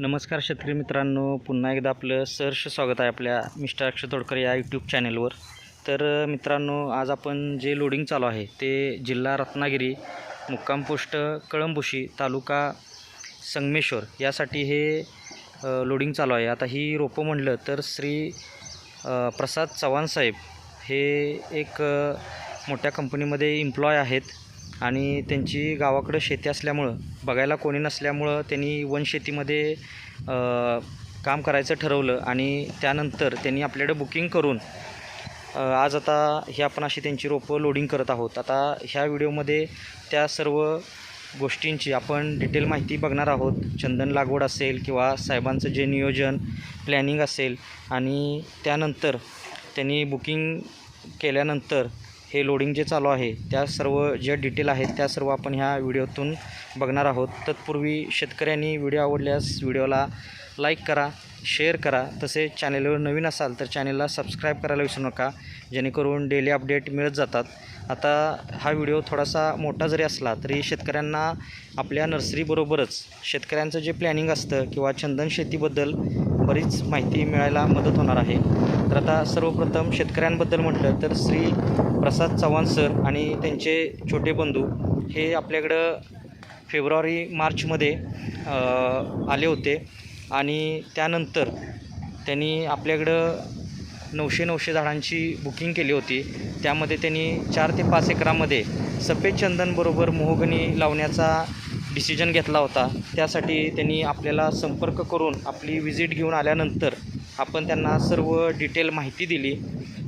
नमस्कार शेतकरी मित्रांनो पुन्हा एकदा आपलं सहर्ष स्वागत आहे आपल्या मिस्टर अक्षय तोडकर या यूट्यूब चॅनेलवर तर मित्रांनो आज आपण जे लोडिंग चालू आहे ते जिल्हा रत्नागिरी मुक्काम पोस्ट कळंबुशी तालुका संगमेश्वर यासाठी हे लोडिंग चालू आहे. आता ही रोपं म्हणलं तर श्री प्रसाद चव्हाण साहेब हे एक मोठ्या कंपनीमध्ये इम्प्लॉय आहेत. आणि त्यांची गावाकडं शेती असल्यामुळं बघायला कोणी नसल्यामुळं त्यांनी वनशेतीमध्ये काम करायचं ठरवलं आणि त्यानंतर त्यांनी आपल्याकडे बुकिंग करून आज आता ही आपण अशी त्यांची रोपं लोडिंग करत आहोत. आता ह्या व्हिडिओमध्ये त्या सर्व गोष्टींची आपण डिटेल माहिती बघणार आहोत. चंदन लागवड असेल किंवा साहेबांचं जे नियोजन प्लॅनिंग असेल आणि त्यानंतर त्यांनी बुकिंग केल्यानंतर हे लोडिंग जे चालू आहे त्या सर्व ज्या डिटेल आहेत त्या सर्व आपण ह्या व्हिडिओतून बघणार आहोत. तत्पूर्वी शेतकऱ्यांनी व्हिडिओ आवडल्यास व्हिडिओला लाईक करा शेअर करा. तसे चॅनेलवर नवीन असाल तर चॅनेलला सबस्क्राईब करायला विसरू नका जेणेकरून डेली अपडेट मिळत जातात. आता हा व्हिडिओ थोडासा मोठा जरी असला तरी शेतकऱ्यांना आपल्या नर्सरीबरोबरच शेतकऱ्यांचं जे प्लॅनिंग असतं किंवा चंदन शेतीबद्दल बरीच माहिती मिळायला मदत होणार आहे. तर आता सर्वप्रथम शेतकऱ्यांबद्दल म्हटलं तर श्री प्रसाद चव्हाण सर आणि त्यांचे छोटे बंधू हे आपल्याकडं फेब्रुवारी मार्चमध्ये आले होते. आणि त्यानंतर त्यांनी आपल्याकडं नऊशे नऊशे झाडांची बुकिंग केली होती. त्यामध्ये त्यांनी चार ते पाच एकरामध्ये सफेद चंदनबरोबर मोहगणी लावण्याचा डिसिजन घेतला होता. त्यासाठी त्यांनी आपल्याला संपर्क करून आपली विजिट घेऊन आल्यानंतर आपण त्यांना सर्व डिटेल माहिती दिली.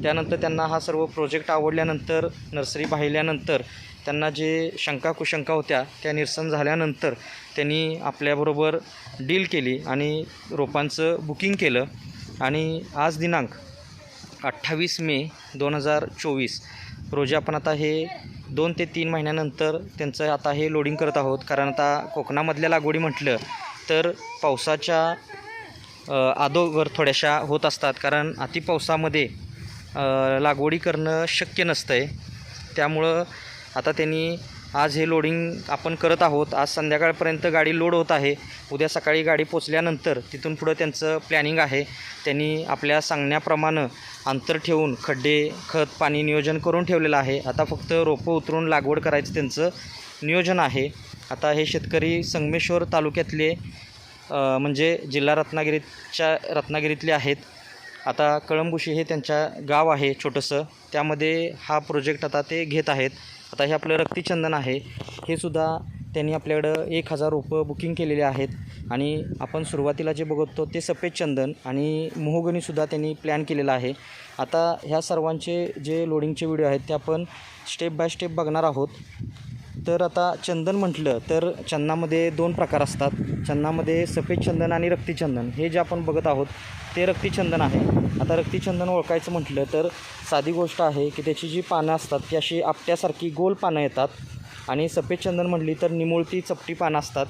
त्यानंतर त्यांना हा सर्व प्रोजेक्ट आवडल्यानंतर नर्सरी पाहिल्यानंतर त्यांना जे शंका कुशंका होत्या त्या निरसन झाल्यानंतर त्यांनी आपल्याबरोबर डील केली आणि रोपांचं बुकिंग केलं. आणि आज दिनांक अठ्ठावीस मे दोन हजार चोवीस रोजी आपण आता हे दोन ते तीन महिन्यानंतर त्यांचं आता हे लोडिंग करत आहोत. कारण आता कोकणामधल्या लागवडी म्हटलं तर पावसाच्या आदोगर थोड्याशा होत असतात. कारण अति पावसामध्ये लागवडी करणं शक्य नसतं आहे त्यामुळं आता त्यांनी आज हे लोडिंग आपण करत आहोत. आज संध्याकाळपर्यंत गाडी लोड होत आहे. उद्या सकाळी गाडी पोचल्यानंतर तिथून पुढं त्यांचं प्लॅनिंग आहे. त्यांनी आपल्या सांगण्याप्रमाणे अंतर ठेवून खड्डे खत पाणी नियोजन करून ठेवलेलं आहे. आता फक्त रोपं उतरून लागवड करायचं त्यांचं नियोजन आहे. आता हे शेतकरी संगमेश्वर तालुक्यातले म्हणजे जिल्हा रत्नागिरीच्या रत्नागिरीतले आहेत. आता कळंबुशी हे त्यांच्या गाव आहे छोटंसं. त्यामध्ये हा प्रोजेक्ट आता ते घेत आहेत. आता हे आपलं रक्तीचंदन आहे. हे सुद्धा त्यांनी आपल्याकडं एक हजार रोपं बुकिंग केलेले आहेत. आणि आपण सुरुवातीला जे बघतो ते सफेद चंदन आणि मोहगणीसुद्धा त्यांनी प्लॅन केलेला आहे. आता ह्या सर्वांचे जे लोडिंगचे व्हिडिओ आहेत ते आपण स्टेप बाय स्टेप बघणार आहोत. तर आता चंदन म्हटलं तर चंदनामध्ये दोन प्रकार असतात. चंदनामध्ये सफेद चंदन आणि रक्तीचंदन हे जे आपण बघत आहोत ते रक्तीचंदन आहे. आता रक्तीचंदन ओळखायचं म्हटलं तर साधी गोष्ट आहे की त्याची जी पानं असतात ती अशी आपट्यासारखी गोल पानं येतात आणि सफेद चंदन म्हटली तर निमुळती चपटी पानं असतात.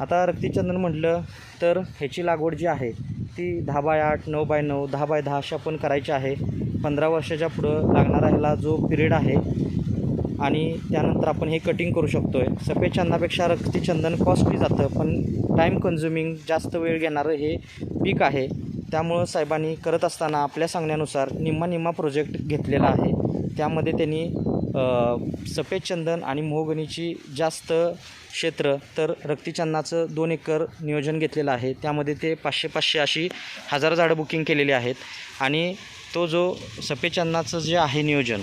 आता रक्तीचंदन म्हटलं तर ह्याची लागवड जी आहे ती दहा बाय आठ नऊ बाय नऊ दहा बाय दहा अशा पण करायची आहे. पंधरा वर्षाच्या पुढं लागणारा ह्याला जो पिरियड आहे आणि त्यानंतर आपण हे कटिंग करू शकतो आहे सफेद चंदनापेक्षा रक्ती चंदन कॉस्टली जातं पण टाईम कन्झ्युमिंग जास्त वेळ घेणारं हे पीक आहे. त्यामुळं साहेबांनी करत असताना आपल्या सांगण्यानुसार निम्मा निम्मा प्रोजेक्ट घेतलेला आहे. त्यामध्ये त्यांनी सफेद चंदन आणि मोहगणीची जास्त क्षेत्र तर रक्तीचंदनाचं दोन एकर नियोजन घेतलेलं आहे. त्यामध्ये ते पाचशे पाचशे अशी हजार झाडं बुकिंग केलेली आहेत. आणि तो जो सफेद चंदनाचं जे आहे नियोजन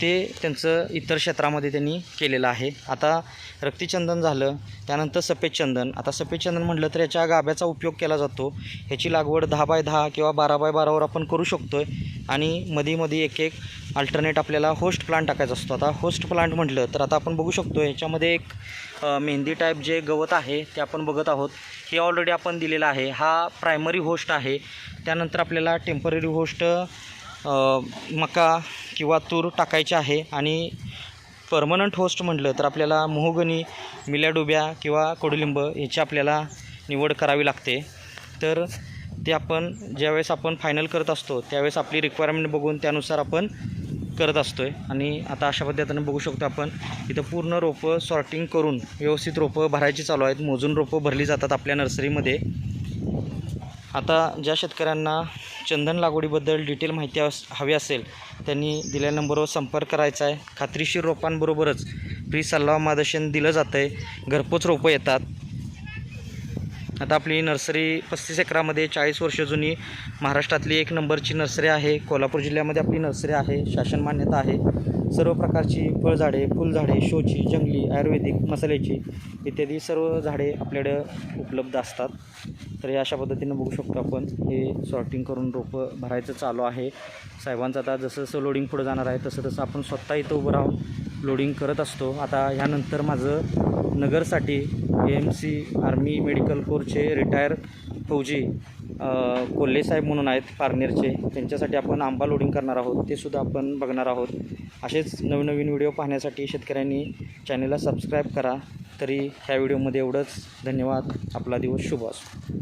ते त्यांचं इतर क्षेत्रामध्ये त्यांनी केलेलं आहे. आता रक्तीचंदन झालं त्यानंतर सफेद चंदन आता सफेद चंदन म्हटलं तर याच्या गाभ्याचा उपयोग केला जातो. ह्याची लागवड दहा बाय दहा किंवा बारा बाय बारावर आपण करू शकतो आहे आणि मध्ये मध्ये एक एक अल्टरनेट आपल्याला होस्ट प्लांट टाकायचा असतो. आता होस्ट प्लांट म्हटलं तर आता आपण बघू शकतो याच्यामध्ये एक मेहंदी टाईप जे गवत आहे ते आपण बघत आहोत. हे ऑलरेडी आपण दिलेलं आहे. हा प्रायमरी होस्ट आहे. त्यानंतर आपल्याला टेंपररी होस्ट मका किंवा तूर टाकायचे आहे आणि परमनंट होस्ट म्हटलं तर आपल्याला मोहगणी मिल्याडुब्या किंवा कडुलिंब याची आपल्याला निवड करावी लागते. तर ते आपण ज्यावेळेस आपण फायनल करत असतो त्यावेळेस आपली रिक्वायरमेंट बघून त्यानुसार आपण करत असतो आहे आणि आता अशा पद्धतीनं बघू शकतो आपण इथं पूर्ण रोपं सॉर्टिंग करून व्यवस्थित रोपं भरायची चालू आहेत. मोजून रोपं भरली जातात आपल्या नर्सरीमध्ये आता ज्या शेतकऱ्यांना चंदन लागवडीबद्दल डिटेल माहिती अस हवी असेल त्यांनी दिलेल्या नंबरवर संपर्क करायचा आहे. खात्रीशीर रोपांबरोबरच फ्री सल्ला मार्गदर्शन दिलं जातं आहे घरपोच रोपं येतात. आता आपली नर्सरी पस्तीस एकरामध्ये चाळीस वर्ष जुनी महाराष्ट्रातली एक नंबरची नर्सरी आहे. कोल्हापूर जिल्ह्यामध्ये आपली नर्सरी आहे. शासन मान्यता आहे. सर्व प्रकारची फळझाडे फुलझाडे शोची जंगली आयुर्वेदिक मसाल्याची इत्यादी सर्व झाडे आपल्याकडं उपलब्ध असतात. तर हे अशा पद्धतीनं बघू शकतो आपण. हे सॉर्टिंग करून रोपं भरायचं चालू आहे. साहेबांचं आता जसं जसं लोडिंग पुढं जाणार आहे तसं तसं आपण स्वतः इथं उभं राहून लोडिंग करत असतो. आता ह्यानंतर माझं नगरसाठी A M C army medical कोरचे रिटायर फौजी कोल्हेसाहेब म्हणून आहेत पारनेरचे त्यांच्यासाठी आपण आंबा लोडिंग करणार आहोत. ते सुद्धा आपण बघणार आहोत. असेच नवनवीन व्हिडिओ पाहण्यासाठी शेतकऱ्यांनी चॅनलला सबस्क्राईब करा. तरी ह्या व्हिडिओमध्ये एवढंच. धन्यवाद. आपला दिवस शुभ असो.